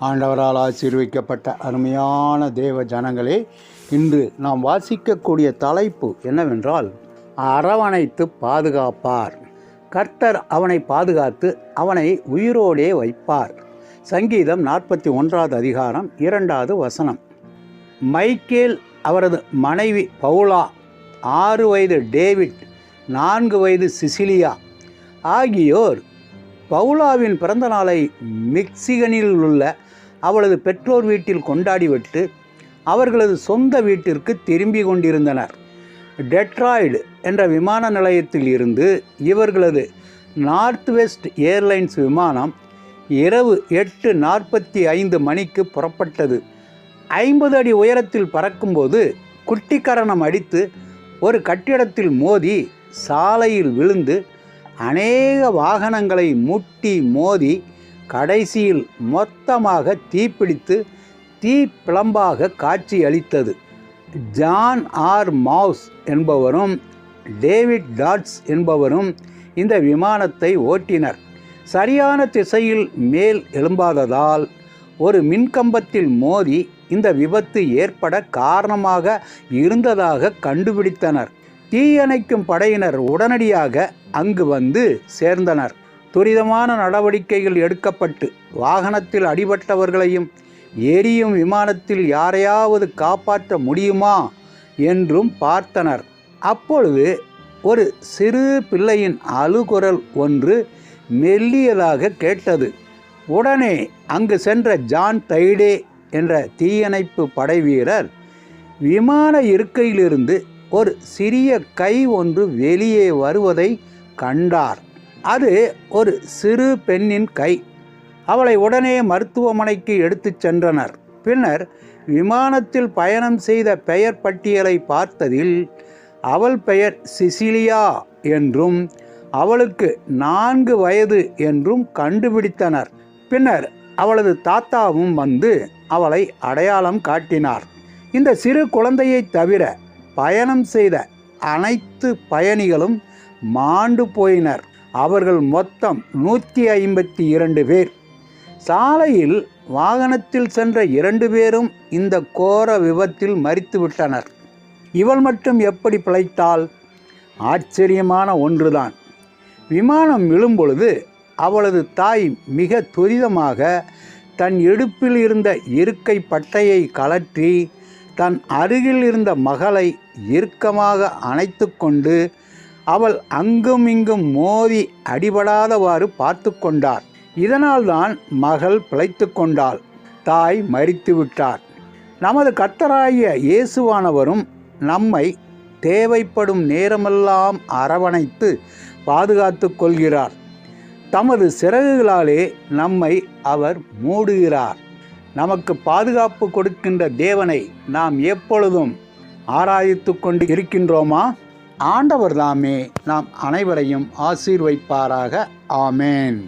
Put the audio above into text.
ஆண்டவரால் ஆசீர்விக்கப்பட்ட அருமையான தேவ ஜனங்களே இன்று நாம் வாசிக்கக்கூடிய தலைப்பு என்னவென்றால் அரவணைத்து பாதுகாப்பார். கர்த்தர் அவனை பாதுகாத்து அவனை உயிரோடே வைப்பார். சங்கீதம் நாற்பத்தி ஒன்றாவது அதிகாரம் இரண்டாவது வசனம். மைக்கேல் அவரது மனைவி பவுலா ஆறு வயது டேவிட் நான்கு வயது சிசிலியா ஆகியோர் பவுலாவின் பிறந்த நாளை மெக்சிகனில் உள்ள அவளது பெற்றோர் வீட்டில் கொண்டாடிவிட்டு அவர்களது சொந்த வீட்டிற்கு திரும்பி கொண்டிருந்தனர். டெட்ராய்டு என்ற விமான நிலையத்தில் இருந்து இவர்களது நார்த் வெஸ்ட் ஏர்லைன்ஸ் விமானம் இரவு எட்டு நாற்பத்தி ஐந்து மணிக்கு புறப்பட்டது. ஐம்பது அடி உயரத்தில் பறக்கும்போது குட்டிக்கரணம் அடித்து ஒரு கட்டிடத்தில் மோதி சாலையில் விழுந்து அநேக வாகனங்களை முட்டி மோதி கடைசியில் மொத்தமாக தீப்பிடித்து தீ பிளம்பாக காட்சியளித்தது ஜான் ஆர் மவுஸ் என்பவரும் டேவிட் டாட்ஸ் என்பவரும் இந்த விமானத்தை ஓட்டினர். சரியான திசையில் மேல் எழும்பாததால் ஒரு மின்கம்பத்தில் மோதி இந்த விபத்து ஏற்பட காரணமாக இருந்ததாக கண்டுபிடித்தனர். தீயணைக்கும் படையினர் உடனடியாக அங்கு வந்து சேர்ந்தனர். துரிதமான நடவடிக்கைகள் எடுக்கப்பட்டு வாகனத்தில் அடிபட்டவர்களையும் எரியும் விமானத்தில் யாரையாவது காப்பாற்ற முடியுமா? என்றும் பார்த்தனர். அப்பொழுது ஒரு சிறு பிள்ளையின் அழுகுரல் ஒன்று மெல்லியதாக கேட்டது. உடனே அங்கு சென்ற ஜான் தைடே என்ற தீயணைப்பு படை வீரர் விமான இருக்கையிலிருந்து ஒரு சிறிய கை ஒன்று வெளியே வருவதை கண்டார். அது ஒரு சிறு பெண்ணின் கை. அவளை உடனே மருத்துவமனைக்கு எடுத்துச் சென்றனர். பின்னர் விமானத்தில் பயணம் செய்த பெயர் பட்டியலை பார்த்ததில் அவள் பெயர் சிசிலியா என்றும் அவளுக்கு நான்கு வயது என்றும் கண்டுபிடித்தனர். பின்னர் அவளது தாத்தாவும் வந்து அவளை அடையாளம் காட்டினார். இந்த சிறு குழந்தையை தவிர பயணம் செய்த அனைத்து பயணிகளும் மாண்டு போயினர். அவர்கள் மொத்தம் நூற்றி ஐம்பத்தி இரண்டு பேர். சாலையில் வாகனத்தில் சென்ற இரண்டு பேரும் இந்த கோர விபத்தில் மறித்துவிட்டனர் இவள் மட்டும் எப்படி பிழைத்தாள்? ஆச்சரியமான ஒன்றுதான். விமானம் விழும்பொழுது அவளது தாய் மிக துரிதமாக தன் இடுப்பில் இருந்த இருக்கை பட்டையை கலற்றி தன் அருகில் இருந்த மகளை இறுக்கமாக அணைத்து கொண்டு அவள் அங்கும் இங்கும் மோதி அடிபடாதவாறு பார்த்து கொண்டார். இதனால்தான் மகள் பிழைத்து கொண்டாள். தாய் மறித்து விட்டார். நமது கர்த்தராகிய இயேசுவானவரும் நம்மை தேவைப்படும் நேரமெல்லாம் அரவணைத்து பாதுகாத்து கொள்கிறார். தமது சிறகுகளாலே நம்மை அவர் மூடுகிறார். நமக்கு பாதுகாப்பு கொடுக்கின்ற தேவனை நாம் எப்பொழுதும் ஆராய்த்து கொண்டு இருக்கின்றோமா? ஆண்டவர் தாமே நாம் அனைவரையும் ஆசீர்வைப்பாராக. ஆமேன்.